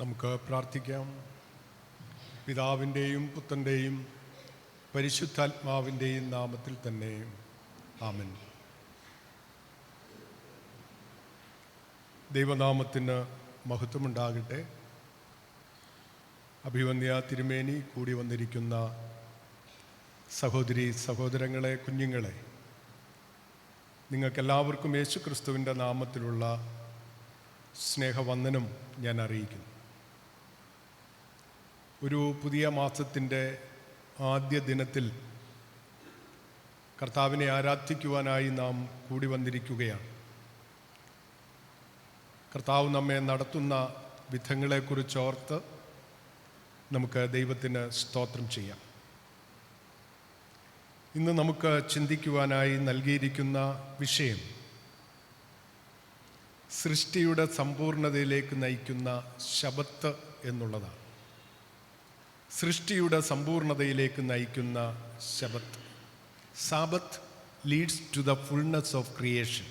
നമുക്ക് പ്രാർത്ഥിക്കാം. പിതാവിന്റെയും പുത്രന്റെയും പരിശുദ്ധാത്മാവിന്റെയും നാമത്തിൽ തന്നെ. ആമൻ. ദൈവനാമത്തിന് മഹത്വമുണ്ടാകട്ടെ. അഭിവന്യ തിരുമേനി കൂടി വന്നിരിക്കുന്ന സഹോദരി സഹോദരങ്ങളെ കുഞ്ഞുങ്ങളെ നിങ്ങൾക്കെല്ലാവർക്കും യേശു ക്രിസ്തുവിന്റെ നാമത്തിലുള്ള സ്നേഹവന്ദനം ഞാൻ അറിയിക്കുന്നു. ഒരു പുതിയ മാസത്തിന്റെ ആദ്യ ദിനത്തിൽ കർത്താവിനെ ആരാധിക്കുവാനായി നാം കൂടി വന്നിരിക്കുകയാണ്. കർത്താവ് നമ്മെ നടത്തുന്ന വിധങ്ങളെക്കുറിച്ച് ഓർത്ത് നമുക്ക് ദൈവത്തിന് സ്തോത്രം ചെയ്യാം. ഇന്ന് നമുക്ക് ചിന്തിക്കുവാനായി നൽകിയിരിക്കുന്ന വിഷയം സൃഷ്ടിയുടെ സമ്പൂർണതയിലേക്ക് നയിക്കുന്ന ശബത്ത് എന്നുള്ളതാണ്. സൃഷ്ടിയുടെ സമ്പൂർണതയിലേക്ക് നയിക്കുന്ന ശബത്ത്. Sabbath leads to the fullness of creation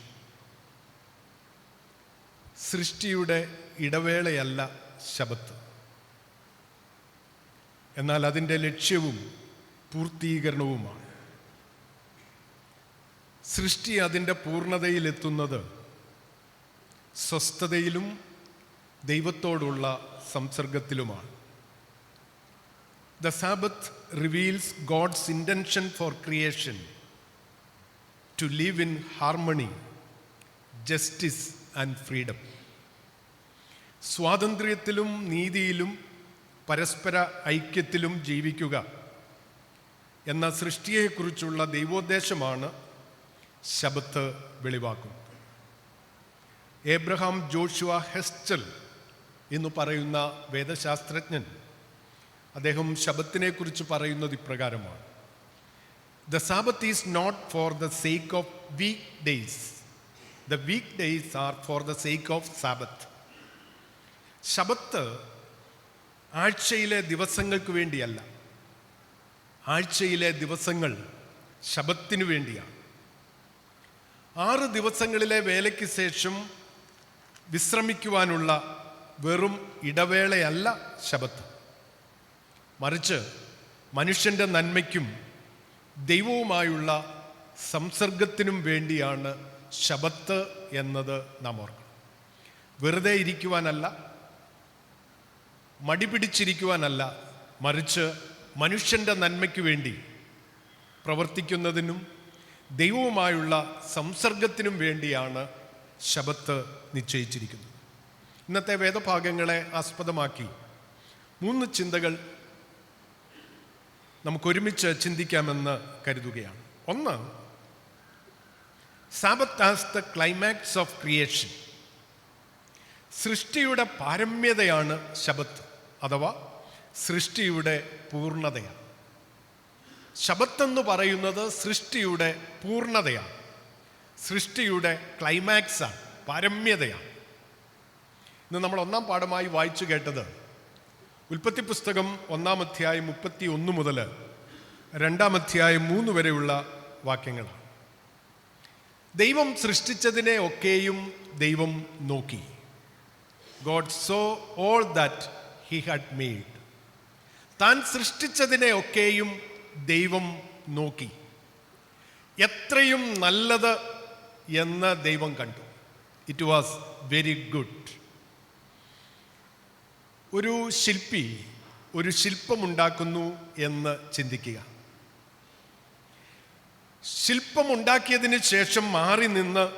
സൃഷ്ടിയുടെ ഇടവേളയല്ല ശബത്ത്. എന്നാൽ അതിന്റെ ലക്ഷ്യവും പൂർത്തീകരണവുമാണ്. സൃഷ്ടി അതിന്റെ പൂർണതയിലെത്തുന്നത് സ്വസ്ഥതയിലും ദൈവത്തോടുള്ള സംസർഗത്തിലുമാണ്. The Sabbath reveals God's intention for creation to live in harmony justice and freedom സ്വാതന്ത്ര്യത്തിലും നീതിയിലും പരസ്പര ഐക്യത്തിലും ജീവിക്കുക എന്ന സൃഷ്ടിയെക്കുറിച്ചുള്ള ദൈവോദ്ദേശമാണ് ശബത്ത് വെളിവാക്കുന്നത്. ഏബ്രഹാം ജോഷുവ ഹെസ്റ്റൽ എന്ന് പറയുന്ന വേദശാസ്ത്രജ്ഞൻ അദ്ദേഹം ശബത്തിനെ കുറിച്ച് പറയുന്നത് ഇപ്രകാരമാണ്. The Sabbath is not for the sake of week days the week days are for the sake of Sabbath ശബത്ത് ആഴ്ചയിലെ ദിവസങ്ങൾക്ക് വേണ്ടിയല്ല. ആഴ്ചയിലെ ദിവസങ്ങൾ ശബത്തിനു വേണ്ടിയാണ്. ആറ് ദിവസങ്ങളിലെ വേലയ്ക്ക് ശേഷം വിശ്രമിക്കുവാനുള്ള വെറും ഇടവേളയല്ല ശബത്ത് മറിച്ച് മനുഷ്യന്റെ നന്മയ്ക്കും ദൈവവുമായുള്ള സംസർഗത്തിനും വേണ്ടിയാണ് ശബത്ത് എന്നത് നാം ഓർക്കണം. വെറുതെ ഇരിക്കുവാനല്ല മടി പിടിച്ചിരിക്കുവാനല്ല മറിച്ച് മനുഷ്യന്റെ നന്മയ്ക്ക് വേണ്ടി പ്രവർത്തിക്കുന്നതിനും ദൈവവുമായുള്ള സംസർഗത്തിനും വേണ്ടിയാണ് ശബത്ത് നിശ്ചയിച്ചിരിക്കുന്നത്. ഇന്നത്തെ വേദഭാഗങ്ങളെ ആസ്പദമാക്കി മൂന്ന് ചിന്തകൾ നമുക്കൊരുമിച്ച് ചിന്തിക്കാമെന്ന് കരുതുകയാണ്. ഒന്ന് Sabbath as the climax of creation സൃഷ്ടിയുടെ പാരമ്യതയാണ് ശബത്ത് അഥവാ സൃഷ്ടിയുടെ പൂർണതയാണ്. ശബത്തെന്ന് പറയുന്നത് സൃഷ്ടിയുടെ പൂർണതയാണ്. സൃഷ്ടിയുടെ ക്ലൈമാക്സാണ് പാരമ്യതയാണ്. ഇന്ന് നമ്മൾ ഒന്നാം പാഠമായി വായിച്ചു കേട്ടത് ഉൽപ്പത്തി പുസ്തകം ഒന്നാം അധ്യായം മുപ്പത്തി ഒന്ന് മുതൽ രണ്ടാം അധ്യായം മൂന്ന് വരെയുള്ള വാക്യങ്ങളാണ് ദൈവം സൃഷ്ടിച്ചതിനെ ഒക്കെയും ദൈവം നോക്കി. God saw all that he had made താൻ സൃഷ്ടിച്ചതിനെ ഒക്കെയും ദൈവം നോക്കി. എത്രയും നല്ലത് എന്ന് ദൈവം കണ്ടു. ഇറ്റ് വാസ് വെരി ഗുഡ് ഒരു ശില്പി ഒരു ശില്പമുണ്ടാക്കുന്നു എന്ന് ചിന്തിക്കുക. ശില്പമുണ്ടാക്കിയതിന് ശേഷം മാറി നിന്ന്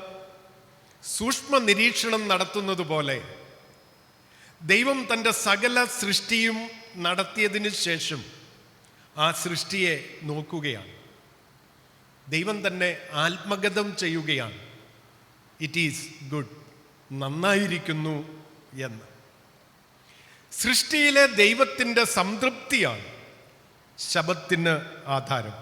സൂക്ഷ്മ നിരീക്ഷണം നടത്തുന്നത് പോലെ ദൈവം തന്റെ സകല സൃഷ്ടിയും നടത്തിയതിന് ശേഷം ആ സൃഷ്ടിയെ നോക്കുകയാണ്. ദൈവം തന്നെ ആത്മഗതം ചെയ്യുകയാണ്. ഇറ്റ് ഈസ് ഗുഡ് നന്നായിരിക്കുന്നു എന്ന്. സൃഷ്ടിയിലെ ദൈവത്തിന്റെ സംതൃപ്തിയാണ് ശബത്തിന് ആധാരം.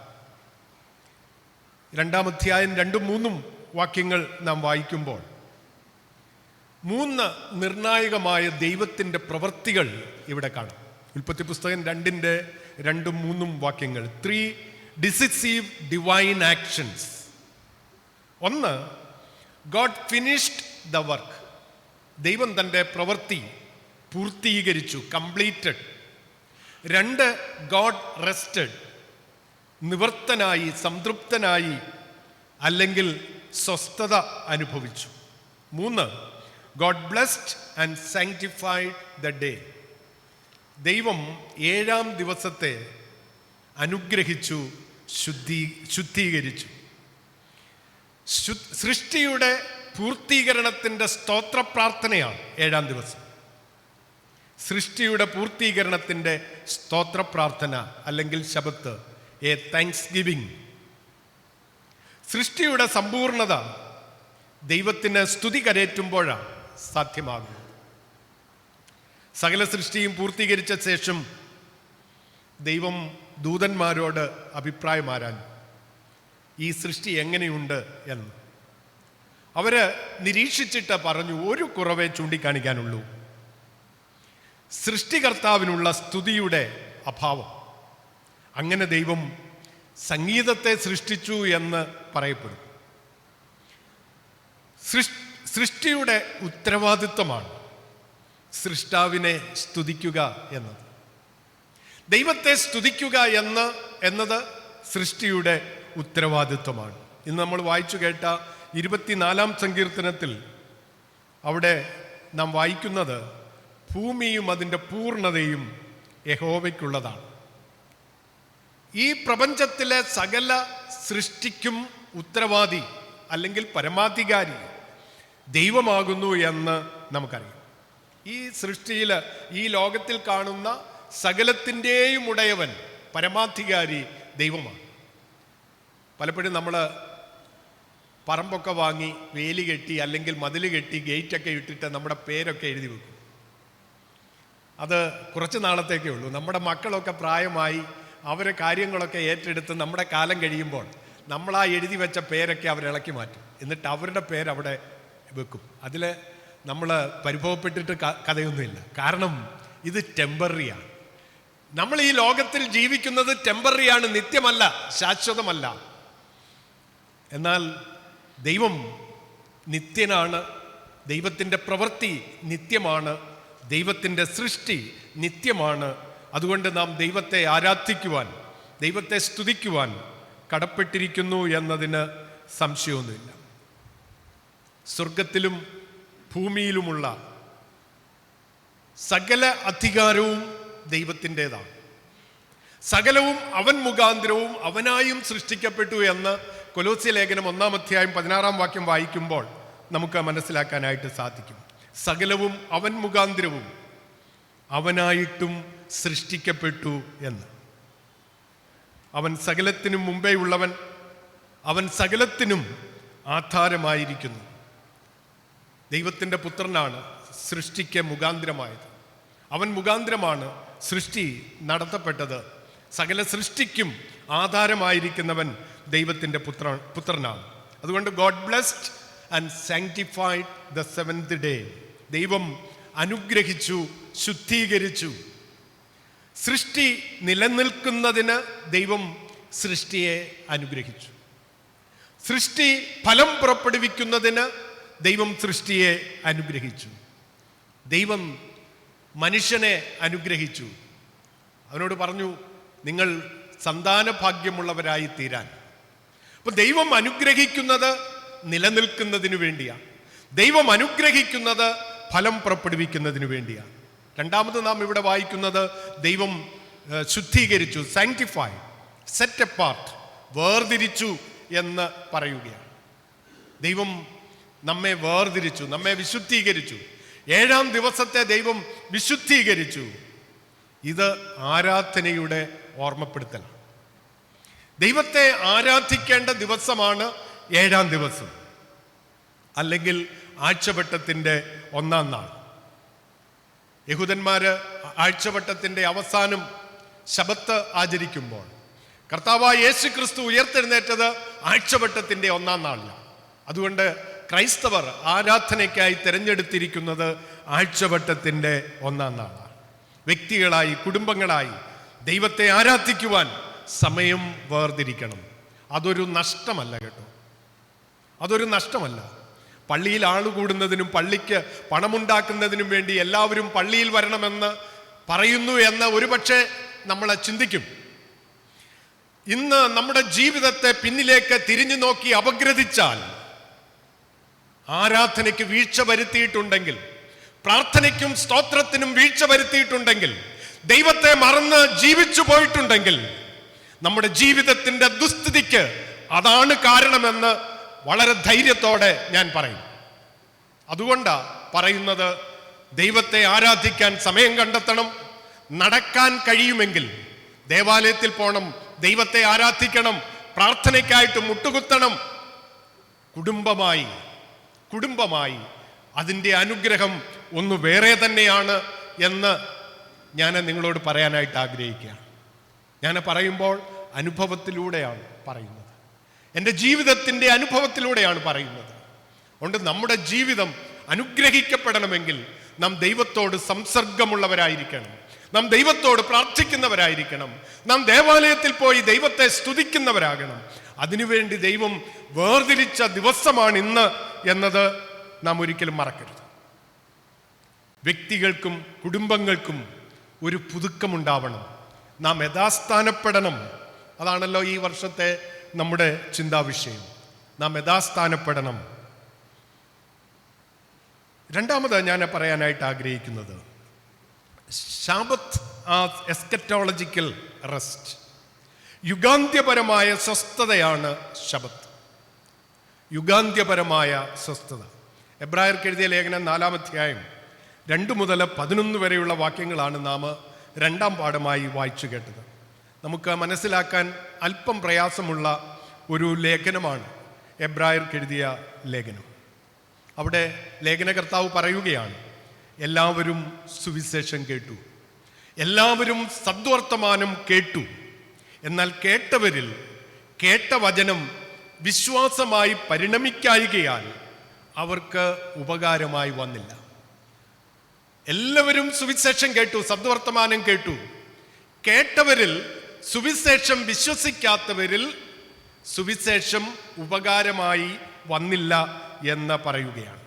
രണ്ടാം അധ്യായം രണ്ടും മൂന്നും വാക്യങ്ങൾ നാം വായിക്കുമ്പോൾ മൂന്ന് നിർണായകമായ ദൈവത്തിന്റെ പ്രവൃത്തികൾ ഇവിടെ കാണാം. ഉൽപ്പത്തി പുസ്തകം രണ്ടിന്റെ രണ്ടും മൂന്നും വാക്യങ്ങൾ. ത്രീ ഡിസിസീവ് ഡിവൈൻ ആക്ഷൻസ് ഒന്ന് ഗോഡ് ഫിനിഷ്ഡ് ദ വർക്ക് ദൈവം തന്റെ പ്രവൃത്തി പൂർത്തീകരിച്ചു കംപ്ലീറ്റഡ്. രണ്ട് ഗോഡ് റെസ്റ്റഡ്. നിവർത്തനായി സംതൃപ്തനായി അല്ലെങ്കിൽ സ്വസ്ഥത അനുഭവിച്ചു. മൂന്ന് God blessed and sanctified the day. ദൈവം ഏഴാം ദിവസത്തെ അനുഗ്രഹിച്ചു ശുദ്ധീ ശുദ്ധീകരിച്ചു. സൃഷ്ടിയുടെ പൂർത്തീകരണത്തിന്റെ സ്തോത്ര പ്രാർത്ഥനയാണ് ഏഴാം ദിവസം. സൃഷ്ടിയുടെ പൂർത്തീകരണത്തിന്റെ സ്തോത്ര പ്രാർത്ഥന അല്ലെങ്കിൽ ശബത്ത് എ താങ്ക്സ് ഗിവിംഗ് സൃഷ്ടിയുടെ സമ്പൂർണത ദൈവത്തിന് സ്തുതി കരേറ്റുമ്പോഴാണ് സാധ്യമാകുന്നത്. സകല സൃഷ്ടിയും പൂർത്തീകരിച്ച ശേഷം ദൈവം ദൂതന്മാരോട് അഭിപ്രായമാരാൻ ഈ സൃഷ്ടി എങ്ങനെയുണ്ട് എന്ന്. അവർ നിരീക്ഷിച്ചിട്ട് പറഞ്ഞു ഒരു കുറവേ ചൂണ്ടിക്കാണിക്കാനുള്ളൂ. സൃഷ്ടികർത്താവിനുള്ള സ്തുതിയുടെ അഭാവം. അങ്ങനെ ദൈവം സംഗീതത്തെ സൃഷ്ടിച്ചു എന്ന് പറയപ്പെടും സൃഷ്ടിയുടെ ഉത്തരവാദിത്വമാണ് സൃഷ്ടാവിനെ സ്തുതിക്കുക എന്നത്. ദൈവത്തെ സ്തുതിക്കുക എന്ന് എന്നത് സൃഷ്ടിയുടെ ഉത്തരവാദിത്വമാണ്. ഇന്ന് നമ്മൾ വായിച്ചു കേട്ട ഇരുപത്തിനാലാം സങ്കീർത്തനത്തിൽ അവിടെ നാം വായിക്കുന്നത് ഭൂമിയും അതിന്റെ പൂർണതയും യഹോവയ്ക്കുള്ളതാണ്. ഈ പ്രപഞ്ചത്തിലെ സകല സൃഷ്ടിക്കും ഉത്തരവാദി അല്ലെങ്കിൽ പരമാധികാരി ദൈവമാകുന്നു എന്ന് നമുക്കറിയാം. ഈ സൃഷ്ടിയിൽ ഈ ലോകത്തിൽ കാണുന്ന സകലത്തിന്റെയും ഉടയവൻ പരമാധികാരി ദൈവമാണ്. പലപ്പോഴും നമ്മൾ പറമ്പൊക്കെ വാങ്ങി വേലി കെട്ടി അല്ലെങ്കിൽ മതിൽ കെട്ടി ഗേറ്റൊക്കെ ഇട്ടിട്ട് നമ്മുടെ പേരൊക്കെ എഴുതി വെക്കും. അത് കുറച്ച് നാളത്തേക്കേ ഉള്ളൂ. നമ്മുടെ മക്കളൊക്കെ പ്രായമായി അവരെ കാര്യങ്ങളൊക്കെ ഏറ്റെടുത്ത് നമ്മുടെ കാലം കഴിയുമ്പോൾ നമ്മളാ എഴുതി വെച്ച പേരൊക്കെ അവരിളക്കി മാറ്റും. എന്നിട്ട് അവരുടെ പേരവിടെ വെക്കും. അതിൽ നമ്മൾ പരിഭവപ്പെട്ടിട്ട് കഥയൊന്നുമില്ല. കാരണം ഇത് ടെമ്പറിയാണ് നമ്മൾ ഈ ലോകത്തിൽ ജീവിക്കുന്നത് ടെമ്പറിയാണ് നിത്യമല്ല ശാശ്വതമല്ല. എന്നാൽ ദൈവം നിത്യനാണ് ദൈവത്തിന്റെ പ്രവൃത്തി നിത്യമാണ് ദൈവത്തിന്റെ സൃഷ്ടി നിത്യമാണ്. അതുകൊണ്ട് നാം ദൈവത്തെ ആരാധിക്കുവാൻ ദൈവത്തെ സ്തുതിക്കുവാൻ കടപ്പെട്ടിരിക്കുന്നു എന്നതിന് സംശയമൊന്നുമില്ല. സ്വർഗത്തിലും ഭൂമിയിലുമുള്ള സകല അധികാരവും ദൈവത്തിന്റെതാണ്. സകലവും അവൻ മുഖാന്തരവും അവനായും സൃഷ്ടിക്കപ്പെട്ടു എന്ന് കൊലോസ്യ ലേഖനം ഒന്നാം അധ്യായം പതിനാറാം വാക്യം വായിക്കുമ്പോൾ നമുക്ക് മനസ്സിലാക്കാനായിട്ട് സാധിക്കും. സകലവും അവൻ മുഖാന്തരവും അവനായിട്ടും സൃഷ്ടിക്കപ്പെട്ടു എന്ന്. അവൻ സകലത്തിനും മുമ്പേ ഉള്ളവൻ അവൻ സകലത്തിനും ആധാരമായിരിക്കുന്നു. ദൈവത്തിന്റെ പുത്രനാണ് സൃഷ്ടിക്ക് മുഖാന്തരമായത്. അവൻ മുഖാന്തരമാണ് സൃഷ്ടി നടത്തപ്പെട്ടത്. സകല സൃഷ്ടിക്കും ആധാരമായിരിക്കുന്നവൻ ദൈവത്തിന്റെ പുത്ര പുത്രനാണ്. അതുകൊണ്ട് God blessed and sanctified the seventh day. ദൈവം അനുഗ്രഹിച്ചു ശുദ്ധീകരിച്ചു. സൃഷ്ടി നിലനിൽക്കുന്നതിന് ദൈവം സൃഷ്ടിയെ അനുഗ്രഹിച്ചു. സൃഷ്ടി ഫലം പുറപ്പെടുവിക്കുന്നതിന് ദൈവം സൃഷ്ടിയെ അനുഗ്രഹിച്ചു. ദൈവം മനുഷ്യനെ അനുഗ്രഹിച്ചു. അവനോട് പറഞ്ഞു നിങ്ങൾ സന്താന ഭാഗ്യമുള്ളവരായി തീരാൻ അപ്പൊ ദൈവം അനുഗ്രഹിക്കുന്നത് നിലനിൽക്കുന്നതിന് വേണ്ടിയാണ് ദൈവം അനുഗ്രഹിക്കുന്നത് ഫലം പുറപ്പെടുവിക്കുന്നതിന് വേണ്ടിയാണ്. രണ്ടാമത് നാം ഇവിടെ വായിക്കുന്നത് ദൈവം ശുദ്ധീകരിച്ചു സാങ്ക്ടിഫൈ സെറ്റ് എ പാർട്ട് വേർതിരിച്ചു എന്ന് പറയുകയാണ്. ദൈവം നമ്മെ വേർതിരിച്ചു നമ്മെ വിശുദ്ധീകരിച്ചു. ഏഴാം ദിവസത്തെ ദൈവം വിശുദ്ധീകരിച്ചു. ഇത് ആരാധനയുടെ ഓർമ്മപ്പെടുത്തലാണ്. ദൈവത്തെ ആരാധിക്കേണ്ട ദിവസമാണ് ഏഴാം ദിവസം. അല്ലെങ്കിൽ ആഴ്ചവട്ടത്തിന്റെ ഒന്നാം നാൾ. യഹൂദന്മാർ ആഴ്ചവട്ടത്തിന്റെ അവസാനം ശബത്ത് ആചരിക്കുമ്പോൾ കർത്താവായ യേശു ക്രിസ്തു ഉയർത്തെഴുന്നേറ്റത് ആഴ്ചവട്ടത്തിന്റെ ഒന്നാം നാളിലാണ്. അതുകൊണ്ട് ക്രൈസ്തവർ ആരാധനയ്ക്കായി തിരഞ്ഞെടുത്തിരിക്കുന്നത് ആഴ്ചവട്ടത്തിന്റെ ഒന്നാം നാളാണ്. വ്യക്തികളായി കുടുംബങ്ങളായി ദൈവത്തെ ആരാധിക്കുവാൻ സമയം വേർതിരിക്കണം. അതൊരു നഷ്ടമല്ല കേട്ടോ. അതൊരു നഷ്ടമല്ല. പള്ളിയിൽ ആളുകൂടുന്നതിനും പള്ളിക്ക് പണമുണ്ടാക്കുന്നതിനും വേണ്ടി എല്ലാവരും പള്ളിയിൽ വരണമെന്ന് പറയുന്നു എന്ന് ഒരുപക്ഷെ നമ്മളെ ചിന്തിക്കും. ഇന്ന് നമ്മുടെ ജീവിതത്തെ പിന്നിലേക്ക് തിരിഞ്ഞു നോക്കി അപഗ്രഥിച്ചാൽ ആരാധനയ്ക്ക് വീഴ്ച വരുത്തിയിട്ടുണ്ടെങ്കിൽ പ്രാർത്ഥനയ്ക്കും സ്തോത്രത്തിനും വീഴ്ച വരുത്തിയിട്ടുണ്ടെങ്കിൽ ദൈവത്തെ മറന്ന് ജീവിച്ചു പോയിട്ടുണ്ടെങ്കിൽ നമ്മുടെ ജീവിതത്തിന്റെ ദുസ്ഥിതിക്ക് അതാണ് കാരണമെന്ന് വളരെ ധൈര്യത്തോടെ ഞാൻ പറയും. അതുകൊണ്ടാ പറയുന്നത് ദൈവത്തെ ആരാധിക്കാൻ സമയം കണ്ടെത്തണം നടക്കാൻ കഴിയുമെങ്കിൽ ദേവാലയത്തിൽ പോകണം ദൈവത്തെ ആരാധിക്കണം പ്രാർത്ഥനയ്ക്കായിട്ട് മുട്ടുകുത്തണം. കുടുംബമായി കുടുംബമായി അതിന്റെ അനുഗ്രഹം ഒന്ന് വേറെ തന്നെയാണ് എന്ന് ഞാൻ നിങ്ങളോട് പറയാനായിട്ട് ആഗ്രഹിക്കുകയാണ്. ഞാൻ പറയുമ്പോൾ അനുഭവത്തിലൂടെയാണ് പറയുന്നത്. എന്റെ ജീവിതത്തിന്റെ അനുഭവത്തിലൂടെയാണ് പറയുന്നത്. അതുകൊണ്ട് നമ്മുടെ ജീവിതം അനുഗ്രഹിക്കപ്പെടണമെങ്കിൽ നാം ദൈവത്തോട് സംസർഗമുള്ളവരായിരിക്കണം. നാം ദൈവത്തോട് പ്രാർത്ഥിക്കുന്നവരായിരിക്കണം. നാം ദേവാലയത്തിൽ പോയി ദൈവത്തെ സ്തുതിക്കുന്നവരാകണം. അതിനുവേണ്ടി ദൈവം വേർതിരിച്ച ദിവസമാണ് ഇന്ന് എന്നത് നാം ഒരിക്കലും മറക്കരുത്. വ്യക്തികൾക്കും കുടുംബങ്ങൾക്കും ഒരു പുതുക്കമുണ്ടാവണം. നാം യഥാസ്ഥാനപ്പെടണം. അതാണല്ലോ ഈ വർഷത്തെ നമ്മുടെ ചിന്താവിഷയം. നാം യഥാസ്ഥാനപ്പെടണം. രണ്ടാമത് ഞാൻ പറയാനായിട്ട് ആഗ്രഹിക്കുന്നത്. ശാബത്ത് ആ എസ്കറ്റോളജിക്കൽ റെസ്റ്റ്. യുഗാന്ത്യപരമായ സ്വസ്ഥതയാണ് ശബത്ത്. യുഗാന്ത്യപരമായ സ്വസ്ഥത. എബ്രായർക്ക് എഴുതിയ ലേഖനം നാലാമധ്യായം രണ്ട് മുതൽ പതിനൊന്ന് വരെയുള്ള വാക്യങ്ങളാണ് നാം രണ്ടാം പാഠമായി വായിച്ചു കേട്ടത്. നമുക്ക് മനസ്സിലാക്കാൻ അല്പം പ്രയാസമുള്ള ഒരു ലേഖനമാണ്. എബ്രായർക്ക് എഴുതിയ ലേഖനം. അവിടെ ലേഖനകർത്താവ് പറയുകയാണ് എല്ലാവരും സുവിശേഷം കേട്ടു. എല്ലാവരും സദ്വർത്തമാനം കേട്ടു. എന്നാൽ കേട്ടവരിൽ കേട്ട വചനം വിശ്വാസമായി പരിണമിക്കായികയാൽ അവർക്ക് ഉപകാരമായി വന്നില്ല. എല്ലാവരും സുവിശേഷം കേട്ടു സദ്വർത്തമാനം കേട്ടു. കേട്ടവരിൽ സുവിശേഷം വിശ്വസിക്കാത്തവരിൽ സുവിശേഷം ഉപകാരമായി വന്നില്ല എന്ന് പറയുകയാണ്.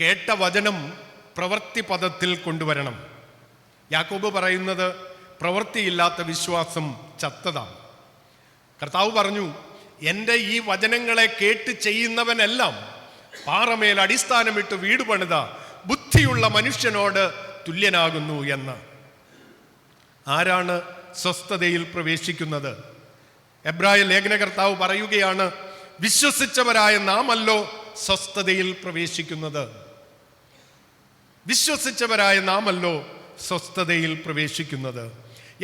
കേട്ട വചനം പ്രവൃത്തി പദത്തിൽ കൊണ്ടുവരണം. യാക്കോബ് പറയുന്നത് പ്രവൃത്തിയില്ലാത്ത വിശ്വാസം ചത്തതാണ്. കർത്താവ് പറഞ്ഞു എന്റെ ഈ വചനങ്ങളെ കേട്ട് ചെയ്യുന്നവനെല്ലാം പാറമേൽ അടിസ്ഥാനമിട്ട് വീട് പണിത ബുദ്ധിയുള്ള മനുഷ്യനോട് തുല്യനാകുന്നു എന്ന്. ആരാണ് സ്വസ്ഥതയിൽ പ്രവേശിക്കുന്നത്. എബ്രായ ലേഖനകർത്താവ് പറയുകയാണ് വിശ്വസിച്ചവരായ നാമല്ലോ സ്വസ്ഥതയിൽ പ്രവേശിക്കുന്നത്. വിശ്വസിച്ചവരായ നാമല്ലോ സ്വസ്ഥതയിൽ പ്രവേശിക്കുന്നത്.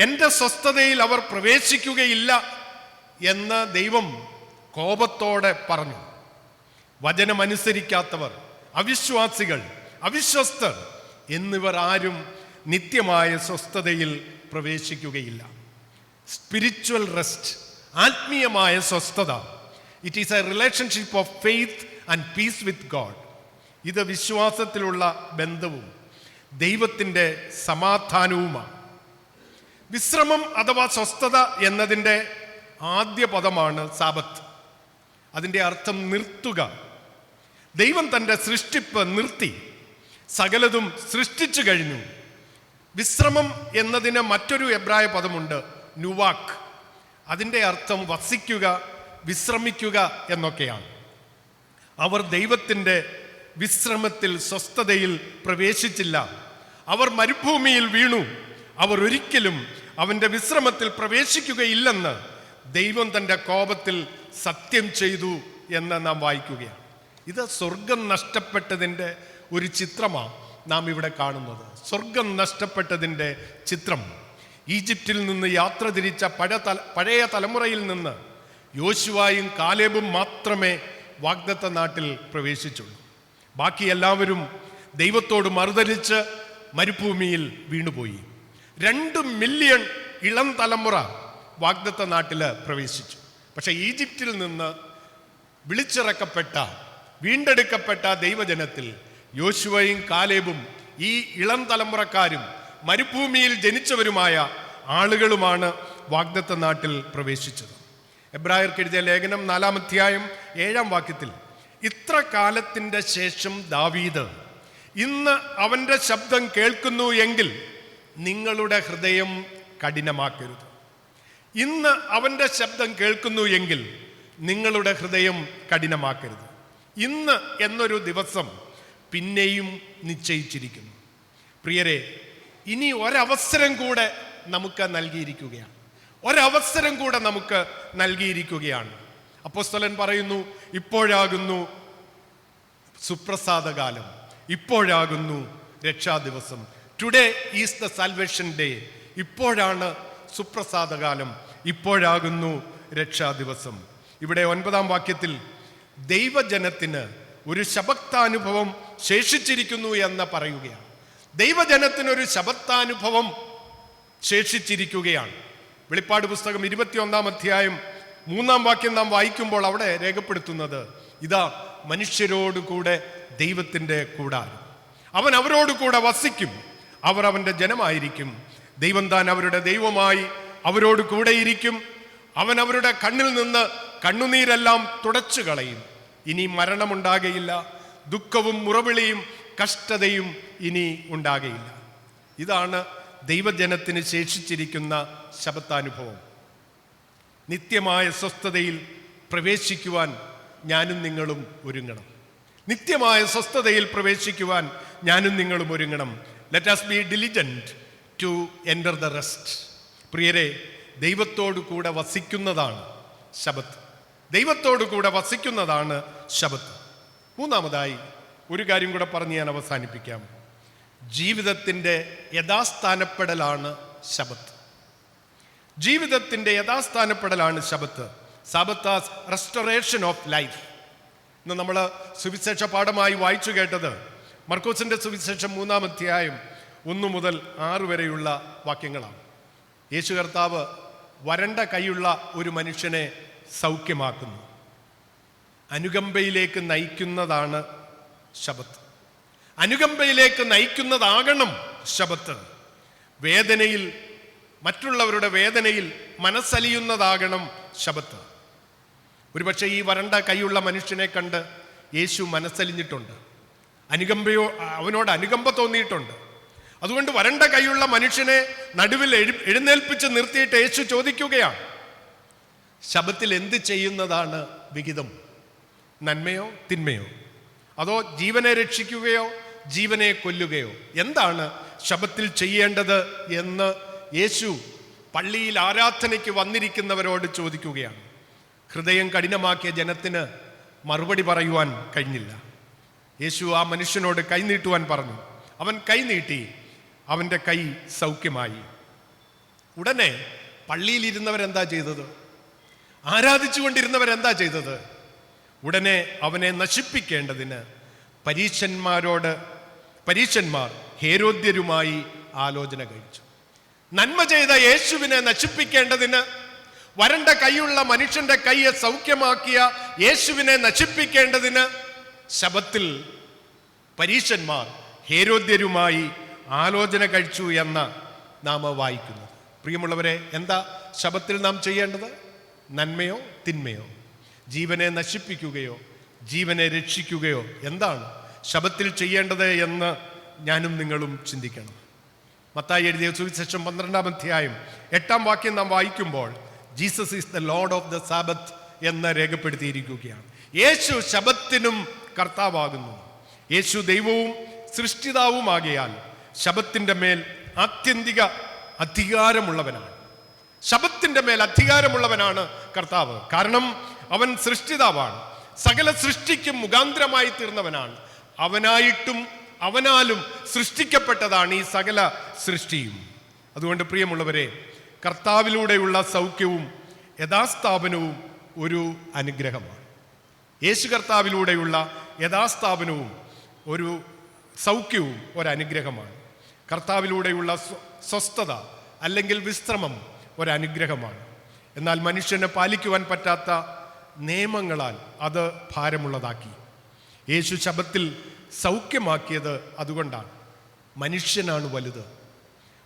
എന്റെ സ്വസ്ഥതയിൽ അവർ പ്രവേശിക്കുകയില്ല എന്ന് ദൈവം കോപത്തോടെ പറഞ്ഞു. വചനമനുസരിക്കാത്തവർ അവിശ്വാസികൾ അവിശ്വസ്തർ എന്നിവർ ആരും നിത്യമായ സ്വസ്ഥതയിൽ പ്രവേശിക്കുകയില്ല. സ്പിരിച്വൽ റെസ്റ്റ് ആത്മീയമായ സ്വസ്ഥത. It is a relationship of faith and peace with God ഇത് വിശ്വാസത്തിലുള്ള ബന്ധവും ദൈവത്തിന്റെ സമാധാനവുമാണ്. വിശ്രമം അഥവാ സ്വസ്ഥത എന്നതിന്റെ ആദ്യ പദമാണ് സാബത്ത് അതിന്റെ അർത്ഥം നിർത്തുക. ദൈവം തന്റെ സൃഷ്ടിപ്പ് നിർത്തി. സകലതും സൃഷ്ടിച്ചു കഴിഞ്ഞു. വിശ്രമം എന്നതിന് മറ്റൊരു എബ്രായ പദമുണ്ട് നുവാക്ക്. അതിന്റെ അർത്ഥം വസിക്കുക വിശ്രമിക്കുക എന്നൊക്കെയാണ്. അവർ ദൈവത്തിന്റെ വിശ്രമത്തിൽ സ്വസ്ഥതയിൽ പ്രവേശിച്ചില്ല. അവർ മരുഭൂമിയിൽ വീണു. അവർ ഒരിക്കലും അവന്റെ വിശ്രമത്തിൽ പ്രവേശിക്കുകയില്ലെന്ന് ദൈവം തന്റെ കോപത്തിൽ സത്യം ചെയ്തു എന്ന് നാം വായിക്കുകയാണ്. ഇത് സ്വർഗം നഷ്ടപ്പെട്ടതിന്റെ ഒരു ചിത്രമാണ്. നാം ഇവിടെ കാണുന്നത്. സ്വർഗം നഷ്ടപ്പെട്ടതിന്റെ ചിത്രം. ഈജിപ്തിൽ നിന്ന് യാത്ര തിരിച്ച പഴയ തല പഴയ തലമുറയിൽ നിന്ന് യോശുവായും കാലേബും മാത്രമേ വാഗ്ദത്ത നാട്ടിൽ പ്രവേശിച്ചുള്ളൂ. ബാക്കി എല്ലാവരും ദൈവത്തോട് മറുതലിച്ച് മരുഭൂമിയിൽ വീണുപോയി. രണ്ട് മില്യൺ ഇളം തലമുറ വാഗ്ദത്ത നാട്ടിൽ പ്രവേശിച്ചു. പക്ഷെ ഈജിപ്തിൽ നിന്ന് വിളിച്ചിറക്കപ്പെട്ട വീണ്ടെടുക്കപ്പെട്ട ദൈവജനത്തിൽ യോശുവയും കാലേബും ഈ ഇളം തലമുറക്കാരും മരുഭൂമിയിൽ ജനിച്ചവരുമായ ആളുകളുമാണ് വാഗ്ദത്ത നാട്ടിൽ പ്രവേശിച്ചത്. എബ്രായർക്ക് എഴുതിയ ലേഖനം നാലാം അധ്യായം ഏഴാം വാക്യത്തിൽ ഇത്ര കാലത്തിന്റെ ശേഷം ദാവീദ് ഇന്ന് അവന്റെ ശബ്ദം കേൾക്കുന്നു എങ്കിൽ നിങ്ങളുടെ ഹൃദയം കഠിനമാക്കരുത്. ഇന്ന് അവന്റെ ശബ്ദം കേൾക്കുന്നു എങ്കിൽ നിങ്ങളുടെ ഹൃദയം കഠിനമാക്കരുത്. ഇന്ന് എന്നൊരു ദിവസം പിന്നെയും നിശ്ചയിച്ചിരിക്കുന്നു. പ്രിയരെ ഇനി ഒരവസരം കൂടെ നമുക്ക് നൽകിയിരിക്കുകയാണ്. ഒരവസരം കൂടെ നമുക്ക് നൽകിയിരിക്കുകയാണ്. അപ്പോസ്തലൻ പറയുന്നു ഇപ്പോഴാകുന്നു സുപ്രസാദകാലം ഇപ്പോഴാകുന്നു രക്ഷാദിവസം. Today is the salvation day ഇപ്പോഴാണ് സുപ്രസാദകാലം ഇപ്പോഴാകുന്നു രക്ഷാദിവസം. ഇവിടെ ഒൻപതാം വാക്യത്തിൽ ദൈവജനത്തിന് ഒരു ശബക്താനുഭവം ശേഷിച്ചിരിക്കുന്നു എന്ന് പറയുകയാണ്. ദൈവജനത്തിനൊരു ശബത്താനുഭവം ശേഷിച്ചിരിക്കുകയാണ്. വെളിപ്പാട് പുസ്തകം ഇരുപത്തിയൊന്നാം അധ്യായം മൂന്നാം വാക്യം നാം വായിക്കുമ്പോൾ അവിടെ രേഖപ്പെടുത്തുന്നത് ഇതാ മനുഷ്യരോടുകൂടെ ദൈവത്തിന്റെ കൂടാരം. അവൻ അവരോടുകൂടെ വസിക്കും. അവർ അവന്റെ ജനമായിരിക്കും. ദൈവം താൻ അവരുടെ ദൈവമായി അവരോട് കൂടെയിരിക്കും അവൻ അവരുടെ കണ്ണിൽ നിന്ന് കണ്ണുനീരെല്ലാം തുടച്ചു കളയും ഇനി മരണമുണ്ടാകയില്ല. ദുഃഖവും മുറവിളിയും കഷ്ടതയും ഇനി ഉണ്ടാകയില്ല. ഇതാണ് ദൈവജനത്തിന് ശേഷിച്ചിരിക്കുന്ന ശബത്താനുഭവം നിത്യമായ സ്വസ്ഥതയിൽ പ്രവേശിക്കുവാൻ ഞാനും നിങ്ങളും ഒരുങ്ങണം. നിത്യമായ സ്വസ്ഥതയിൽ പ്രവേശിക്കുവാൻ ഞാനും നിങ്ങളും ഒരുങ്ങണം. Let us be diligent to enter the rest പ്രിയരെ ദൈവത്തോടു കൂടെ വസിക്കുന്നതാണ് ശബത്ത് ദൈവത്തോടു കൂടെ വസിക്കുന്നതാണ് ശബത്ത് മൂന്നാമതായി ഒരു കാര്യം കൂടെ പറഞ്ഞ് ഞാൻ അവസാനിപ്പിക്കാം. ജീവിതത്തിന്റെ യഥാസ്ഥാനപ്പെടലാണ് ശബത്ത്. ജീവിതത്തിന്റെ യഥാസ്ഥാനപ്പെടലാണ് ശബത്ത്. സാബത്താസ് റെസ്റ്റോറേഷൻ ഓഫ് ലൈഫ് ഇന്ന് നമ്മൾ സുവിശേഷ പാഠമായി വായിച്ചു കേട്ടത് മർക്കോസിന്റെ സുവിശേഷം മൂന്നാം അധ്യായം ഒന്നു മുതൽ ആറ് വരെയുള്ള വാക്യങ്ങളാണ്. യേശു കർത്താവ് വരണ്ട കൈയുള്ള ഒരു മനുഷ്യനെ സൗഖ്യമാക്കുന്നു. അനുകമ്പയിലേക്ക് നയിക്കുന്നതാണ് ശബത്ത്. അനുകമ്പയിലേക്ക് നയിക്കുന്നതാകണം ശബത്ത്. വേദനയിൽ മറ്റുള്ളവരുടെ വേദനയിൽ മനസ്സലിയുന്നതാകണം ശബത്ത്. ഒരുപക്ഷെ ഈ വരണ്ട കൈയുള്ള മനുഷ്യനെ കണ്ട് യേശു മനസ്സലിഞ്ഞിട്ടുണ്ട്. അനുകമ്പയോ അവനോട് അനുകമ്പ തോന്നിയിട്ടുണ്ട്. അതുകൊണ്ട് വരണ്ട കൈയുള്ള മനുഷ്യനെ നടുവിൽ എഴു- എഴുന്നേൽപ്പിച്ച് നിർത്തിയിട്ട് യേശു ചോദിക്കുകയാണ്. ശബത്തിൽ എന്ത് ചെയ്യുന്നതാണ് വിഹിതം? നന്മയോ തിന്മയോ? അതോ ജീവനെ രക്ഷിക്കുകയോ ജീവനെ കൊല്ലുകയോ? എന്താണ് ശബത്തിൽ ചെയ്യേണ്ടത് എന്ന് യേശു പള്ളിയിൽ ആരാധനയ്ക്ക് വന്നിരിക്കുന്നവരോട് ചോദിക്കുകയാണ്. ഹൃദയം കഠിനമാക്കിയ ജനത്തിന് മറുപടി പറയുവാൻ കഴിഞ്ഞില്ല. യേശു ആ മനുഷ്യനോട് കൈനീട്ടുവാൻ പറഞ്ഞു. അവൻ കൈനീട്ടി അവന്റെ കൈ സൗഖ്യമായി. ഉടനെ പള്ളിയിലിരുന്നവരെന്താ ചെയ്തത്? ആരാധിച്ചുകൊണ്ടിരുന്നവരെന്താ ചെയ്തത്? ഉടനെ അവനെ നശിപ്പിക്കേണ്ടതിന് പരീക്ഷന്മാരോട് പരീക്ഷന്മാർ ഹേരോദ്യരുമായി ആലോചന കഴിച്ചു. നന്മ ചെയ്ത യേശുവിനെ നശിപ്പിക്കേണ്ടതിന് വരണ്ട കൈയുള്ള മനുഷ്യന്റെ കൈയെ സൗഖ്യമാക്കിയ യേശുവിനെ നശിപ്പിക്കേണ്ടതിന് ശബത്തിൽ പരീശന്മാർ ഹേരോദ്യരുമായി ആലോചന കഴിച്ചു എന്ന നാം വായിക്കുന്നത് പ്രിയമുള്ളവരെ എന്താ ശബത്തിൽ നാം ചെയ്യേണ്ടത്? നന്മയോ തിന്മയോ? ജീവനെ നശിപ്പിക്കുകയോ ജീവനെ രക്ഷിക്കുകയോ എന്താണ് ശബത്തിൽ ചെയ്യേണ്ടത് എന്ന് ഞാനും നിങ്ങളും ചിന്തിക്കണം. മത്തായി എഴുതിയ സുവിശേഷം പന്ത്രണ്ടാം അധ്യായം എട്ടാം വാക്യം നാം വായിക്കുമ്പോൾ Jesus is the Lord of the Sabbath എന്ന് രേഖപ്പെടുത്തിയിരിക്കുകയാണ്. യേശു ശബത്തിനും കർത്താവാകുന്നു. യേശു ദൈവവും സൃഷ്ടിതാവുമാകിയാൽ ശബത്തിന്റെ മേൽ ആത്യന്തിക അധികാരമുള്ളവനാണ്. ശബത്തിന്റെ മേൽ അധികാരമുള്ളവനാണ് കർത്താവ്. കാരണം അവൻ സൃഷ്ടിതാവാണ്. സകല സൃഷ്ടിക്കും മുഖാന്തരമായി തീർന്നവനാണ്. അവനായിട്ടും അവനാലും സൃഷ്ടിക്കപ്പെട്ടതാണ് ഈ സകല സൃഷ്ടിയും. അതുകൊണ്ട് പ്രിയമുള്ളവരെ കർത്താവിലൂടെയുള്ള സൗഖ്യവും യഥാസ്ഥാപനവും ഒരു അനുഗ്രഹമാണ്. യേശു കർത്താവിലൂടെയുള്ള യഥാസ്ഥാപനവും ഒരു സൗഖ്യവും ഒരനുഗ്രഹമാണ് കർത്താവിലൂടെയുള്ള സ്വ- സ്വസ്ഥത അല്ലെങ്കിൽ വിശ്രമം ഒരനുഗ്രഹമാണ്. എന്നാൽ മനുഷ്യന് പാലിക്കുവാൻ പറ്റാത്ത നിയമങ്ങളാൽ അത് ഭാരമുള്ളതാക്കി. യേശു ശബത്തിൽ സൗഖ്യമാക്കിയത് അതുകൊണ്ടാണ്. മനുഷ്യനാണ് വലുത്.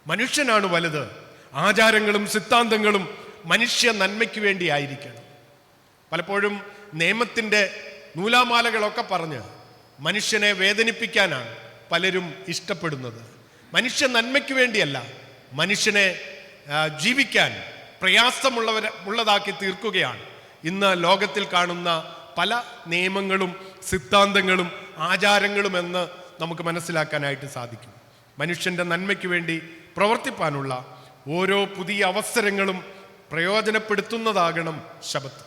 മനുഷ്യനാണ് വലുത്. ആചാരങ്ങളും സിദ്ധാന്തങ്ങളും മനുഷ്യ നന്മയ്ക്ക് വേണ്ടി ആയിരിക്കണം. പലപ്പോഴും നിയമത്തിന്റെ നൂലാമാലകളൊക്കെ പറഞ്ഞ് മനുഷ്യനെ വേദനിപ്പിക്കാനാണ് പലരും ഇഷ്ടപ്പെടുന്നത്. മനുഷ്യ നന്മയ്ക്ക് വേണ്ടിയല്ല മനുഷ്യനെ ജീവിക്കാൻ പ്രയാസമുള്ളവർ ഉള്ളതാക്കി തീർക്കുകയാണ്. ഇന്ന് ലോകത്തിൽ കാണുന്ന പല നിയമങ്ങളും സിദ്ധാന്തങ്ങളും ആചാരങ്ങളും എന്ന് നമുക്ക് മനസ്സിലാക്കാനായിട്ട് സാധിക്കും. മനുഷ്യന്റെ നന്മയ്ക്ക് വേണ്ടി പ്രവർത്തിപ്പാനുള്ള ഓരോ പുതിയ അവസരങ്ങളും പ്രയോജനപ്പെടുത്തുന്നതാകണം ശബത്ത്.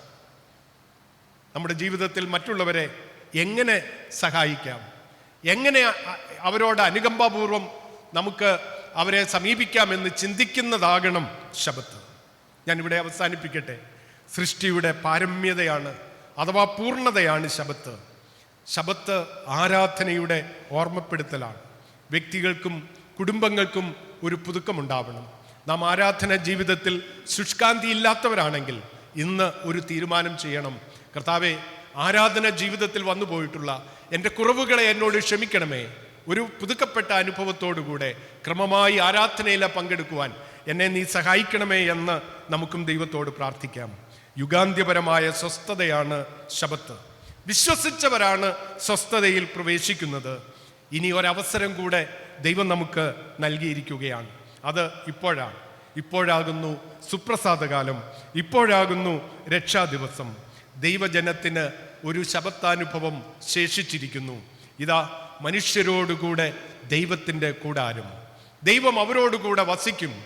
നമ്മുടെ ജീവിതത്തിൽ മറ്റുള്ളവരെ എങ്ങനെ സഹായിക്കാം? എങ്ങനെ അവരോട് അനുകമ്പാപൂർവം നമുക്ക് അവരെ സമീപിക്കാമെന്ന് ചിന്തിക്കുന്നതാകണം ശബത്ത്. ഞാനിവിടെ അവസാനിപ്പിക്കട്ടെ. സൃഷ്ടിയുടെ പാരമ്യതയാണ് അഥവാ പൂർണതയാണ് ശബത്ത്. ശബത്ത് ആരാധനയുടെ ഓർമ്മപ്പെടുത്തലാണ്. വ്യക്തികൾക്കും കുടുംബങ്ങൾക്കും ഒരു പുതുക്കമുണ്ടാവണം. നാം ആരാധന ജീവിതത്തിൽ ശുഷ്കാന്തി ഇല്ലാത്തവരാണെങ്കിൽ ഇന്ന് ഒരു തീരുമാനം ചെയ്യണം. കർത്താവെ ആരാധന ജീവിതത്തിൽ വന്നു പോയിട്ടുള്ള എന്റെ കുറവുകളെ എന്നോട് ക്ഷമിക്കണമേ. ഒരു പുതുക്കപ്പെട്ട അനുഭവത്തോടുകൂടെ ക്രമമായി ആരാധനയിൽ പങ്കെടുക്കുവാൻ എന്നെ നീ സഹായിക്കണമേ എന്ന് നമുക്കും ദൈവത്തോട് പ്രാർത്ഥിക്കാം. യുഗാന്ത്യപരമായ സ്വസ്ഥതയാണ് ശബത്ത്. വിശ്വസിച്ചവരാണ് സ്വസ്ഥതയിൽ പ്രവേശിക്കുന്നത്. ഇനി ഒരവസരം കൂടെ ദൈവം നമുക്ക് നൽകിയിരിക്കുകയാണ്. അത് ഇപ്പോഴാണ്. ഇപ്പോഴാകുന്നു സുപ്രസാദകാലം. ഇപ്പോഴാകുന്നു രക്ഷാദിവസം. ദൈവജനത്തിന് ഒരു ശബത്താനുഭവം ശേഷിച്ചിരിക്കുന്നു. ഇതാ മനുഷ്യരോടുകൂടെ ദൈവത്തിന്റെ കൂടാരം ദൈവം അവരോടുകൂടെ വസിക്കും.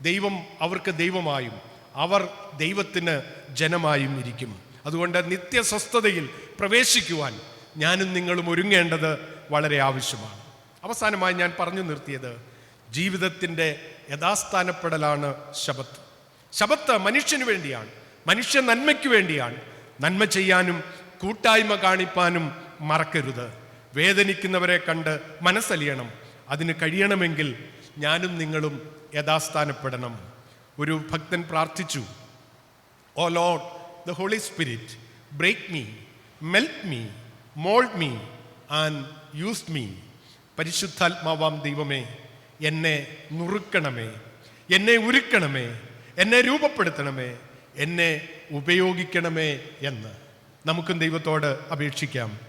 ദൈവം അവർക്ക് ദൈവമായും അവർ ദൈവത്തിന് ജനമായും ഇരിക്കും. അതുകൊണ്ട് നിത്യസ്വസ്ഥതയിൽ പ്രവേശിക്കുവാൻ ഞാനും നിങ്ങളും ഒരുങ്ങേണ്ടത് വളരെ ആവശ്യമാണ്. അവസാനമായി ഞാൻ പറഞ്ഞു നിർത്തിയത് ജീവിതത്തിന്റെ യഥാസ്ഥാനപ്പെടലാണ് ശബത്ത്. ശബത്ത് മനുഷ്യന് വേണ്ടിയാണ് മനുഷ്യ നന്മയ്ക്ക് വേണ്ടിയാണ്. നന്മ ചെയ്യാനും കൂട്ടായ്മ കാണിപ്പാനും മറക്കരുത്. വേദനിക്കുന്നവരെ കണ്ട് മനസ്സലിയണം. അതിന് കഴിയണമെങ്കിൽ ഞാനും നിങ്ങളും യഥാസ്ഥാനപ്പെടണം. ഒരു ഭക്തൻ പ്രാർത്ഥിച്ചു O Lord the Holy Spirit break me melt me mould me and use me. പരിശുദ്ധാത്മാവാം ദൈവമേ എന്നെ നുറുക്കണമേ എന്നെ ഉരുക്കണമേ എന്നെ രൂപപ്പെടുത്തണമേ എന്നെ ഉപയോഗിക്കണമേ എന്ന്. നമുക്കും ദൈവത്തോട് അപേക്ഷിക്കാം.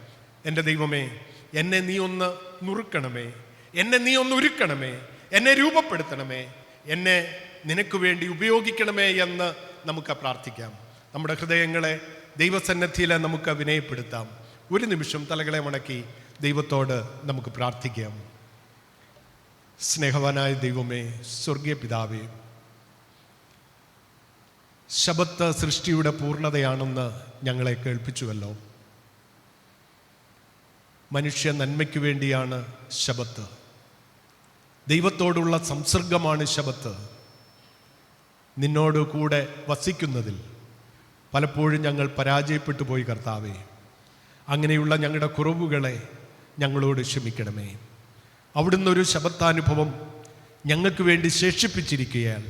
എന്റെ ദൈവമേ എന്നെ നീ ഒന്ന് നുറുക്കണമേ. എന്നെ നീ ഒന്ന് ഉരുക്കണമേ. എന്നെ രൂപപ്പെടുത്തണമേ. എന്നെ നിനക്ക് വേണ്ടി ഉപയോഗിക്കണമേ എന്ന് നമുക്ക് പ്രാർത്ഥിക്കാം. നമ്മുടെ ഹൃദയങ്ങളെ ദൈവസന്നദ്ധിയിൽ നമുക്ക് വിനയപ്പെടുത്താം. ഒരു നിമിഷം തലകളെ മണക്കി ദൈവത്തോട് നമുക്ക് പ്രാർത്ഥിക്കാം. സ്നേഹവാനായ ദൈവമേ സ്വർഗീയ പിതാവേ ശബത്ത് സൃഷ്ടിയുടെ പൂർണതയാണെന്ന് ഞങ്ങളെ കേൾപ്പിച്ചുവല്ലോ. മനുഷ്യ നന്മയ്ക്ക് വേണ്ടിയാണ് ശബത്ത്. ദൈവത്തോടുള്ള സംസർഗമാണ് ശബത്ത്. നിന്നോട് കൂടെ വസിക്കുന്നതിൽ പലപ്പോഴും ഞങ്ങൾ പരാജയപ്പെട്ടു പോയി കർത്താവേ. അങ്ങനെയുള്ള ഞങ്ങളുടെ കുറവുകളെ ഞങ്ങളോട് ക്ഷമിക്കണമേ. അവിടുന്ന് ഒരു ശബത്താനുഭവം ഞങ്ങൾക്ക് വേണ്ടി ശേഷിപ്പിച്ചിരിക്കുകയാൽ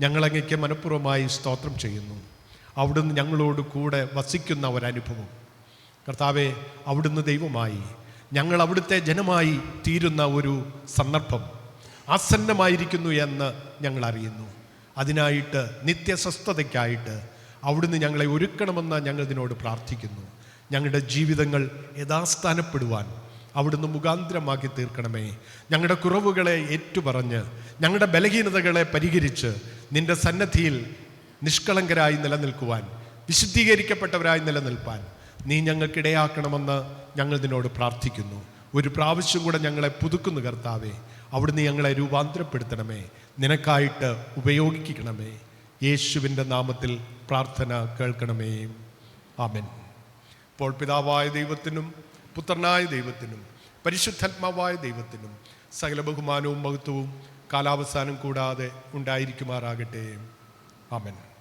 ഞങ്ങളങ്ങയ്ക്ക് മനഃപൂർവമായി സ്തോത്രം ചെയ്യുന്നു. അവിടുന്ന് ഞങ്ങളോട് കൂടെ വസിക്കുന്ന ഒരനുഭവം. കർത്താവെ അവിടുന്ന് ദൈവമായി ഞങ്ങൾ അവിടുത്തെ ജനമായി തീരുന്ന ഒരു സന്ദർഭം ആസന്നമായിരിക്കുന്നു എന്ന് ഞങ്ങൾ അറിയുന്നു. അതിനായിട്ട് നിത്യസ്വസ്ഥതയ്ക്കായിട്ട് അവിടുന്ന് ഞങ്ങളെ ഒരുക്കണമെന്ന് ഞങ്ങൾ ഇതിനോട് പ്രാർത്ഥിക്കുന്നു. ഞങ്ങളുടെ ജീവിതങ്ങൾ യഥാസ്ഥാനപ്പെടുവാൻ അവിടുന്ന് മുഖാന്തരമാക്കി തീർക്കണമേ. ഞങ്ങളുടെ കുറവുകളെ ഏറ്റുപറഞ്ഞ് ഞങ്ങളുടെ ബലഹീനതകളെ പരിഹരിച്ച് നിന്റെ സന്നദ്ധിയിൽ നിഷ്കളങ്കരായി നിലനിൽക്കുവാൻ വിശുദ്ധീകരിക്കപ്പെട്ടവരായി നിലനിൽപ്പാൻ നീ ഞങ്ങൾക്കിടയാക്കണമെന്ന് ഞങ്ങൾ നിന്നോട് പ്രാർത്ഥിക്കുന്നു. ഒരു പ്രാവശ്യം കൂടെ ഞങ്ങളെ പുതുക്കുന്നു കർത്താവേ. അവിടുന്ന് ഞങ്ങളെ രൂപാന്തരപ്പെടുത്തണമേ. നിനക്കായിട്ട് ഉപയോഗിക്കണമേ. യേശുവിന്റെ നാമത്തിൽ പ്രാർത്ഥന കേൾക്കണമേ. ആമൻ. ഇപ്പോൾ പിതാവായ ദൈവത്തിനും പുത്രനായ ദൈവത്തിനും പരിശുദ്ധാത്മാവായ ദൈവത്തിനും സകല ബഹുമാനവും മഹത്വവും കാലാവസാനം കൂടാതെ ഉണ്ടായിരിക്കുമാറാകട്ടെ. ആമൻ.